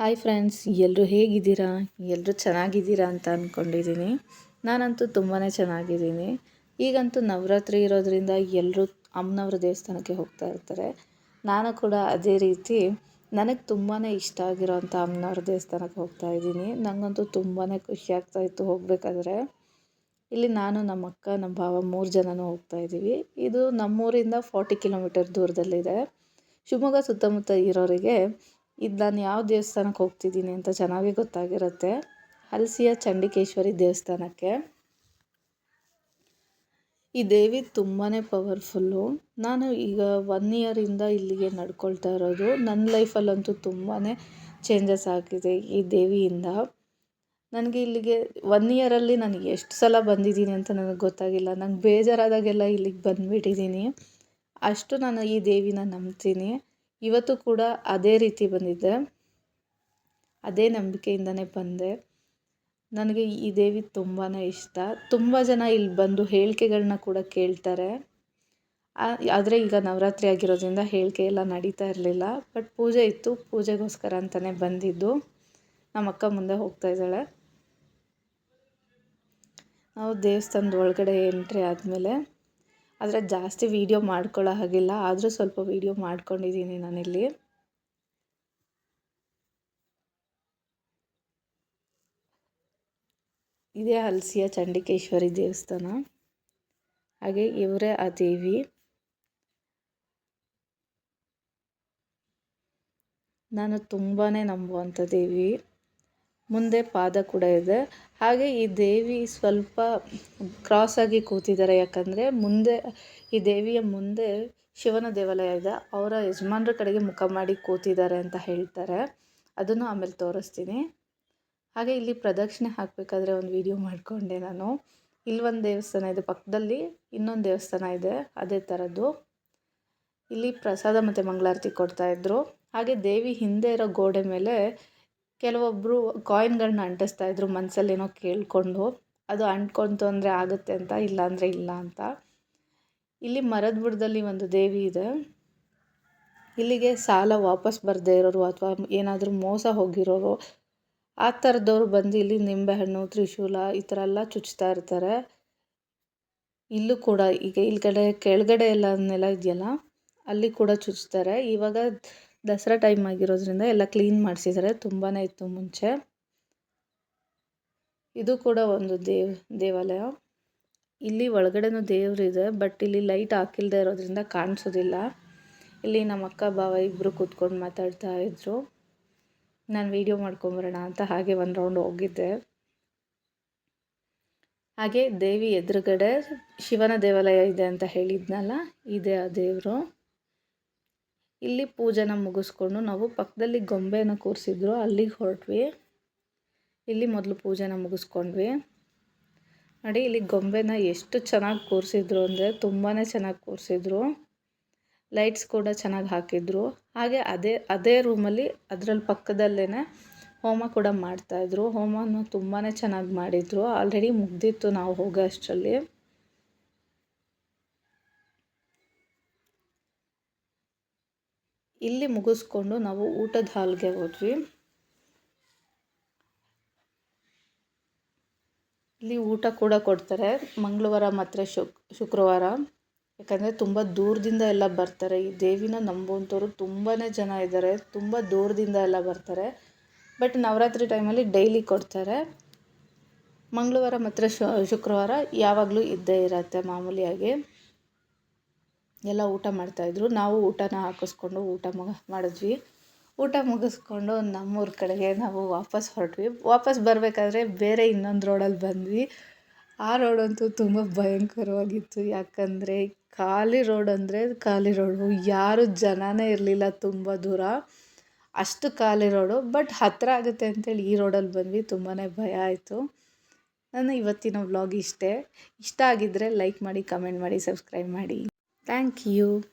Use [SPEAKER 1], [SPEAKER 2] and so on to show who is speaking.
[SPEAKER 1] Hi friends ಎಲ್ಲರೂ ಹೇಗಿದ್ದೀರಾ? ಎಲ್ಲರೂ ಚೆನ್ನಾಗಿದ್ದೀರಾ ಅಂತ ಅಂದ್ಕೊಂಡಿದ್ದೀನಿ ನಾನಂತೂ ತುಂಬಾ ಚೆನ್ನಾಗಿದ್ದೀನಿ. ಈಗಂತೂ ನವರಾತ್ರಿ ಇರೋದರಿಂದ ಎಲ್ಲರೂ ಅಮ್ಮನವ್ರ ದೇವಸ್ಥಾನಕ್ಕೆ ಹೋಗ್ತಾ ಇರ್ತಾರೆ. ನಾನು ಕೂಡ ಅದೇ ರೀತಿ ನನಗೆ ತುಂಬಾ ಇಷ್ಟ ಆಗಿರೋಂಥ ಅಮ್ಮನವ್ರ ದೇವಸ್ಥಾನಕ್ಕೆ ಹೋಗ್ತಾ ಇದ್ದೀನಿ. ನನಗಂತೂ ತುಂಬಾ ಖುಷಿ ಆಗ್ತಾ ಇತ್ತು ಹೋಗಬೇಕಾದ್ರೆ. ಇಲ್ಲಿ ನಾನು, ನಮ್ಮ ಅಕ್ಕ, ನಮ್ಮ ಭಾವ ಮೂರು ಜನನೂ ಹೋಗ್ತಾ ಇದ್ದೀವಿ. ಇದು ನಮ್ಮೂರಿಂದ ಫಾರ್ಟಿ ಕಿಲೋಮೀಟರ್ ದೂರದಲ್ಲಿದೆ. ಶಿವಮೊಗ್ಗ ಸುತ್ತಮುತ್ತ ಇರೋರಿಗೆ ಇದು ನಾನು ಯಾವ ದೇವಸ್ಥಾನಕ್ಕೆ ಹೋಗ್ತಿದ್ದೀನಿ ಅಂತ ಚೆನ್ನಾಗಿ ಗೊತ್ತಾಗಿರುತ್ತೆ. ಹಲಸಿಯ ಚಂಡಿಕೇಶ್ವರಿ ದೇವಸ್ಥಾನಕ್ಕೆ. ಈ ದೇವಿ ತುಂಬಾ ಪವರ್ಫುಲ್ಲು. ನಾನು ಈಗ ಒನ್ ಇಯರಿಂದ ಇಲ್ಲಿಗೆ ನಡ್ಕೊಳ್ತಾ ಇರೋದು. ನನ್ನ ಲೈಫಲ್ಲಂತೂ ತುಂಬಾ ಚೇಂಜಸ್ ಆಗಿದೆ ಈ ದೇವಿಯಿಂದ. ನನಗೆ ಇಲ್ಲಿಗೆ ಒನ್ ಇಯರಲ್ಲಿ ನನಗೆ ಎಷ್ಟು ಸಲ ಬಂದಿದ್ದೀನಿ ಅಂತ ನನಗೆ ಗೊತ್ತಾಗಿಲ್ಲ. ನಂಗೆ ಬೇಜಾರಾದಾಗೆಲ್ಲ ಇಲ್ಲಿಗೆ ಬಂದುಬಿಟ್ಟಿದ್ದೀನಿ. ಅಷ್ಟು ನಾನು ಈ ದೇವಿನ ನಂಬ್ತೀನಿ. ಇವತ್ತು ಕೂಡ ಅದೇ ರೀತಿ ಬಂದಿದ್ದೆ ಅದೇ ನಂಬಿಕೆಯಿಂದನೇ ಬಂದೆ. ನನಗೆ ಈ ದೇವಿ ತುಂಬಾ ಇಷ್ಟ. ತುಂಬ ಜನ ಇಲ್ಲಿ ಬಂದು ಹೇಳಿಕೆಗಳನ್ನ ಕೂಡ ಕೇಳ್ತಾರೆ. ಆದರೆ ಈಗ ನವರಾತ್ರಿ ಆಗಿರೋದ್ರಿಂದ ಹೇಳಿಕೆ ಎಲ್ಲ ನಡೀತಾ ಇರಲಿಲ್ಲ. ಬಟ್ ಪೂಜೆ ಇತ್ತು. ಪೂಜೆಗೋಸ್ಕರ ಅಂತಲೇ ಬಂದಿದ್ದು. ನಮ್ಮ ಅಕ್ಕ ಮುಂದೆ ಹೋಗ್ತಾ ಇದ್ದಾಳೆ. ನಾವು ದೇವಸ್ಥಾನದ ಒಳಗಡೆ ಎಂಟ್ರಿ ಆದಮೇಲೆ ಆದರೆ ಜಾಸ್ತಿ ವೀಡಿಯೋ ಮಾಡ್ಕೊಳ್ಳೋ ಹಾಗಿಲ್ಲ. ಆದರೂ ಸ್ವಲ್ಪ ವೀಡಿಯೋ ಮಾಡ್ಕೊಂಡಿದ್ದೀನಿ ನಾನಿಲ್ಲಿ. ಇದೇ ಹಲಸಿಯ ಚಂಡಿಕೇಶ್ವರಿ ದೇವಸ್ಥಾನ. ಹಾಗೆ ಇವರೇ ಆ ದೇವಿ. ನಾನು ತುಂಬಾ ನಂಬುವಂಥ ದೇವಿ. ಮುಂದೆ ಪಾದ ಕೂಡ ಇದೆ. ಹಾಗೆ ಈ ದೇವಿ ಸ್ವಲ್ಪ ಕ್ರಾಸ್ ಆಗಿ ಕೂತಿದ್ದಾರೆ. ಯಾಕಂದರೆ ಮುಂದೆ, ಈ ದೇವಿಯ ಮುಂದೆ ಶಿವನ ದೇವಾಲಯ ಇದೆ. ಅವರ ಯಜಮಾನ್ರ ಕಡೆಗೆ ಮುಖ ಮಾಡಿ ಕೂತಿದ್ದಾರೆ ಅಂತ ಹೇಳ್ತಾರೆ. ಅದನ್ನು ಆಮೇಲೆ ತೋರಿಸ್ತೀನಿ. ಹಾಗೆ ಇಲ್ಲಿ ಪ್ರದಕ್ಷಿಣೆ ಹಾಕಬೇಕಾದ್ರೆ ಒಂದು ವಿಡಿಯೋ ಮಾಡಿಕೊಂಡೆ ನಾನು. ಇಲ್ಲಿ ಒಂದು ದೇವಸ್ಥಾನ ಇದೆ. ಪಕ್ಕದಲ್ಲಿ ಇನ್ನೊಂದು ದೇವಸ್ಥಾನ ಇದೆ. ಅದೇ ಥರದ್ದು ಇಲ್ಲಿ ಪ್ರಸಾದ ಮತ್ತು ಮಂಗಳಾರತಿ ಕೊಡ್ತಾಯಿದ್ರು ಹಾಗೆ ದೇವಿ ಹಿಂದೆ ಇರೋ ಗೋಡೆ ಮೇಲೆ ಕೆಲವೊಬ್ಬರು ಕಾಯಿನ್ಗಳನ್ನ ಅಂಟಿಸ್ತಾ ಇದ್ರು ಮನಸ್ಸಲ್ಲೇನೋ ಕೇಳಿಕೊಂಡು, ಅದು ಅಂಟ್ಕೊಂತು ಅಂದರೆ ಆಗುತ್ತೆ ಅಂತ ಇಲ್ಲ ಅಂದರೆ ಇಲ್ಲ ಅಂತ. ಇಲ್ಲಿ ಮರದ ಬುಡದಲ್ಲಿ ಒಂದು ದೇವಿ ಇದೆ. ಇಲ್ಲಿಗೆ ಸಾಲ ವಾಪಸ್ ಬರದೇ ಇರೋರು ಅಥವಾ ಏನಾದರೂ ಮೋಸ ಹೋಗಿರೋರು, ಆ ಥರದವ್ರು ಬಂದು ಇಲ್ಲಿ ನಿಂಬೆಹಣ್ಣು, ತ್ರಿಶೂಲ ಈ ಥರ ಎಲ್ಲ ಚುಚ್ತಾ ಇರ್ತಾರೆ. ಇಲ್ಲೂ ಕೂಡ, ಈಗ ಇಲ್ಲಿ ಕೆಳಗಡೆ ಎಲ್ಲ ನೆಲ ಇದೆಯಲ್ಲ, ಅಲ್ಲಿ ಕೂಡ ಚುಚ್ತಾರೆ. ಇವಾಗ ದಸರಾ ಟೈಮ್ ಆಗಿರೋದ್ರಿಂದ ಎಲ್ಲ ಕ್ಲೀನ್ ಮಾಡಿಸಿದ್ದಾರೆ ತುಂಬಾ ಇತ್ತು ಮುಂಚೆ. ಇದು ಕೂಡ ಒಂದು ದೇವ್, ದೇವಾಲಯ. ಇಲ್ಲಿ ಒಳಗಡೆನೂ ಇದೆ ಬಟ್ ಇಲ್ಲಿ ಲೈಟ್ ಹಾಕಿಲ್ದೆ ಇರೋದ್ರಿಂದ ಕಾಣಿಸೋದಿಲ್ಲ. ಇಲ್ಲಿ ನಮ್ಮ ಅಕ್ಕ, ಬಾವ ಇಬ್ಬರು ಕೂತ್ಕೊಂಡು ಮಾತಾಡ್ತಾ ಇದ್ರು. ನಾನು ವೀಡಿಯೋ ಮಾಡ್ಕೊಂಬರೋಣ ಅಂತ ಹಾಗೆ ಒಂದು ರೌಂಡ್ ಹೋಗಿದ್ದೆ. ಹಾಗೆ ದೇವಿ ಎದುರುಗಡೆ ಶಿವನ ದೇವಾಲಯ ಇದೆ ಅಂತ ಹೇಳಿದ್ನಲ್ಲ, ಇದೆ ಆ ದೇವರು. ಇಲ್ಲಿ ಪೂಜೆನ ಮುಗಿಸ್ಕೊಂಡು ನಾವು ಪಕ್ಕದಲ್ಲಿ ಗೊಂಬೆನ ಕೂರಿಸಿದ್ರು, ಅಲ್ಲಿಗೆ ಹೊರಟ್ವಿ. ಇಲ್ಲಿ ಮೊದಲು ಪೂಜೆನ ಮುಗಿಸ್ಕೊಂಡ್ವಿ. ನೋಡಿ, ಇಲ್ಲಿ ಗೊಂಬೆನ ಎಷ್ಟು ಚೆನ್ನಾಗಿ ಕೂರಿಸಿದ್ರು ಅಂದರೆ ತುಂಬಾ ಚೆನ್ನಾಗಿ ಕೂರಿಸಿದ್ರು. ಲೈಟ್ಸ್ ಕೂಡ ಚೆನ್ನಾಗಿ ಹಾಕಿದ್ರು. ಹಾಗೆ ಅದೇ ಅದೇ ರೂಮಲ್ಲಿ ಅದರಲ್ಲಿ ಪಕ್ಕದಲ್ಲೇ ಹೋಮ ಕೂಡ ಮಾಡ್ತಾಯಿದ್ರು ಹೋಮನ ತುಂಬಾ ಚೆನ್ನಾಗಿ ಮಾಡಿದರು. ಆಲ್ರೆಡಿ ಮುಗ್ದಿತ್ತು ನಾವು ಹೋಗೋ ಅಷ್ಟರಲ್ಲಿ. ಇಲ್ಲಿ ಮುಗಿಸ್ಕೊಂಡು ನಾವು ಊಟದ ಹಾಲ್ಗೆ ಹೋದ್ವಿ. ಇಲ್ಲಿ ಊಟ ಕೂಡ ಕೊಡ್ತಾರೆ. ಮಂಗಳವಾರ ಮಾತ್ರ ಶುಕ್ ಶುಕ್ರವಾರ. ಯಾಕಂದರೆ ತುಂಬ ದೂರದಿಂದ ಎಲ್ಲ ಬರ್ತಾರೆ. ಈ ದೇವಿನ ನಂಬುವಂಥವ್ರು ತುಂಬಾ ಜನ ಇದ್ದಾರೆ. ತುಂಬ ದೂರದಿಂದ ಎಲ್ಲ ಬರ್ತಾರೆ. ಬಟ್ ನವರಾತ್ರಿ ಟೈಮಲ್ಲಿ ಡೈಲಿ ಕೊಡ್ತಾರೆ. ಮಂಗಳವಾರ ಮತ್ತು ಶುಕ್ರವಾರ ಯಾವಾಗಲೂ ಇದ್ದೇ ಇರತ್ತೆ ಮಾಮೂಲಿಯಾಗಿ. ಎಲ್ಲ ಊಟ ಮಾಡ್ತಾಯಿದ್ರು ನಾವು ಊಟನ ಹಾಕಿಸ್ಕೊಂಡು ಊಟ ಮುಗ, ಮಾಡಿದ್ವಿ. ಊಟ ಮುಗಿಸ್ಕೊಂಡು ನಮ್ಮೂರ ಕಡೆಗೆ ನಾವು ವಾಪಸ್ ಹೊರಟ್ವಿ. ವಾಪಸ್ ಬರಬೇಕಾದ್ರೆ ಬೇರೆ ಇನ್ನೊಂದು ರೋಡಲ್ಲಿ ಬಂದ್ವಿ. ಆ ರೋಡಂತೂ ತುಂಬ ಭಯಂಕರವಾಗಿತ್ತು. ಯಾಕಂದರೆ ಖಾಲಿ ರೋಡ್ ಅಂದರೆ ಖಾಲಿ ರೋಡು. ಯಾರು ಜನನೇ ಇರಲಿಲ್ಲ ತುಂಬ ದೂರ. ಅಷ್ಟು ಖಾಲಿ ರೋಡು. ಬಟ್ ಹತ್ತಿರ ಆಗುತ್ತೆ ಅಂತೇಳಿ ಈ ರೋಡಲ್ಲಿ ಬಂದ್ವಿ. ತುಂಬಾ ಭಯ ಆಯಿತು. ನನ್ನ ಇವತ್ತಿನ ವ್ಲಾಗ್ ಇಷ್ಟೇ. ಇಷ್ಟ ಆಗಿದ್ದರೆ ಲೈಕ್ ಮಾಡಿ, ಕಮೆಂಟ್ ಮಾಡಿ, ಸಬ್ಸ್ಕ್ರೈಬ್ ಮಾಡಿ. Thank you.